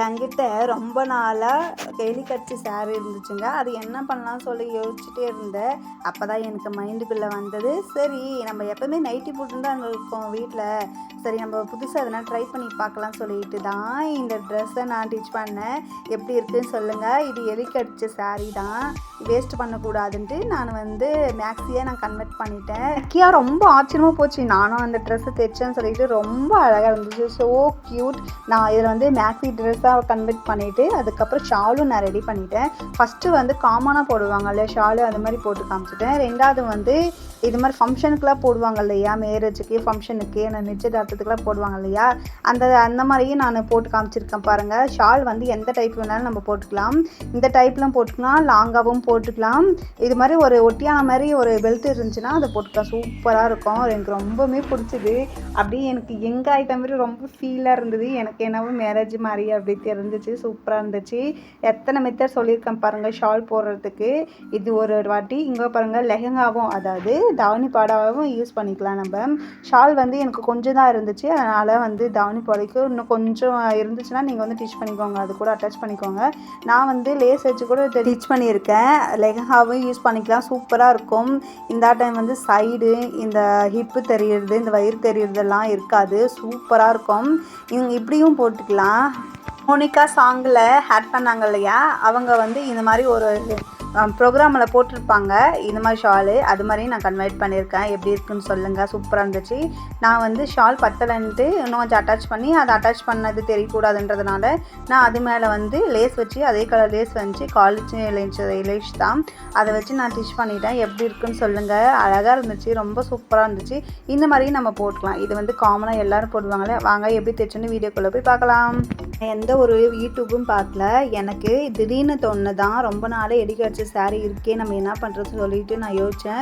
என்கிட்ட ரொம்ப நாளாக கேலி கட்சி saree இருந்துச்சுங்க. அது என்ன பண்ணலாம்னு சொல்லி யோசிச்சுட்டே இருந்தேன். அப்போ தான் எனக்கு மைண்டுக்குள்ளே வந்தது. சரி நம்ம எப்போவுமே நைட்டி போட்டுருந்தா தான் இருக்கோம் வீட்டில் சரி நம்ம புதுசாக எதனா ட்ரை பண்ணி பார்க்கலாம் சொல்லிட்டு தான் இந்த ட்ரெஸ்ஸை நான் டிச் பண்ணேன். எப்படி இருக்குன்னு சொல்லுங்கள் இது எலி கடிச்ச saree தான். வேஸ்ட் பண்ணக்கூடாதுன்ட்டு நான் வந்து மேக்ஸியாக நான் கன்வெர்ட் பண்ணிட்டேன். கியா ரொம்ப ஆச்சரியமாக போச்சு. நானும் அந்த ட்ரெஸ்ஸை தைச்சேன்னு சொல்லிட்டு ரொம்ப அழகாக இருந்துச்சு. ஸோ க்யூட் நான் இதில் வந்து மேக்ஸி ட்ரெஸ் ட்ரெஸ்ஸாக கன்வெர்ட் பண்ணிவிட்டு அதுக்கப்புறம் ஷாலும் நான் ரெடி பண்ணிட்டேன். ஃபஸ்ட்டு வந்து காமனாக போடுவாங்கல்ல ஷாலு அது மாதிரி போட்டு காமிச்சிட்டேன். ரெண்டாவது வந்து இது மாதிரி ஃபங்க்ஷனுக்குலாம் போடுவாங்க இல்லையா மேரேஜுக்கு ஃபங்க்ஷனுக்கு நான் நிச்சயதார்த்தத்துக்குலாம் போடுவாங்க இல்லையா அந்த அந்த மாதிரியும் நான் போட்டு காமிச்சிருக்கேன் பாருங்கள் ஷால் வந்து எந்த டைப் வேணாலும் நம்ம போட்டுக்கலாம். இந்த டைப்லாம் போட்டுக்கலாம் லாங்காகவும் போட்டுக்கலாம். இது மாதிரி ஒரு ஒட்டியான மாதிரி ஒரு பெல்ட் இருந்துச்சுன்னா அதை போட்டுக்கலாம். சூப்பராக இருக்கும். எனக்கு ரொம்பவுமே பிடிச்சிது. அப்படியே எனக்கு எங்க ஆகிட்ட மாதிரி ரொம்ப ஃபீலாக இருந்தது. எனக்கு என்னவோ மேரேஜ் மாதிரி அப்படி இருந்துச்சு சூப்பராக இருந்துச்சு. எத்தனை மெத்தட் சொல்லியிருக்கேன் பாருங்கள் ஷால் போடுறதுக்கு. இது ஒரு வாட்டி இங்கே பாருங்கள் லெஹங்காவும் அதாவது தாவணி பாடாவும் யூஸ் பண்ணிக்கலாம் நம்ம. ஷால் வந்து எனக்கு கொஞ்சம் தான் இருந்துச்சு அதனால் வந்து தாவணி பாடைக்கு இன்னும் கொஞ்சம் இருந்துச்சுன்னா நீங்கள் வந்து டிச் பண்ணிக்கோங்க அது கூட அட்டாச் பண்ணிக்கோங்க. நான் வந்து லேஸ் வச்சு கூட டிச் பண்ணியிருக்கேன். லெஹங்காவும் யூஸ் பண்ணிக்கலாம் சூப்பராக இருக்கும். இந்த டைம் வந்து சைடு இந்த ஹிப்பு தெரியுறது இந்த வயிறு தெரியுறதெல்லாம் இருக்காது சூப்பராக இருக்கும். இவங்க இப்படியும் போட்டுக்கலாம். மோனிகா சாங்கில் ஆட் பண்ணாங்க இல்லையா? அவங்க வந்து இந்த மாதிரி ஒரு ப்ரோக்ராமில் போட்டிருப்பாங்க. இந்த மாதிரி ஷாலு அது மாதிரி நான் கன்வெர்ட் பண்ணியிருக்கேன். எப்படி இருக்குன்னு சொல்லுங்கள் சூப்பராக இருந்துச்சு. நான் வந்து ஷால் பத்தலைன்ட்டு இன்னும் கொஞ்சம் அட்டாச் பண்ணி அதை அட்டாச் பண்ணது தெரியக்கூடாதுன்றதுனால நான் அது மேலே வந்து லேஸ் வச்சு அதே கலர் லேஸ் வச்சு காலேஜ் லேஸ் லேஸ் தான். அதை வச்சு நான் டிஷ் பண்ணிட்டேன். எப்படி இருக்குன்னு சொல்லுங்கள் அழகாக இருந்துச்சு. ரொம்ப சூப்பராக இருந்துச்சு. இந்த மாதிரியும் நம்ம போட்டுக்கலாம். இது வந்து காமனாக எல்லோரும் போடுவாங்களே. வாங்க எப்படி தைச்சுன்னு வீடியோக்குள்ளே போய் பார்க்கலாம். எந்த ஒரு யூடியூப்பும் பார்க்கல. எனக்கு திடீர்னு தோணுதான் ரொம்ப நாளே எடிக்க வச்ச இருக்கே நம்ம என்ன பண்ணுறது சொல்லிட்டு நான் யோசித்தேன்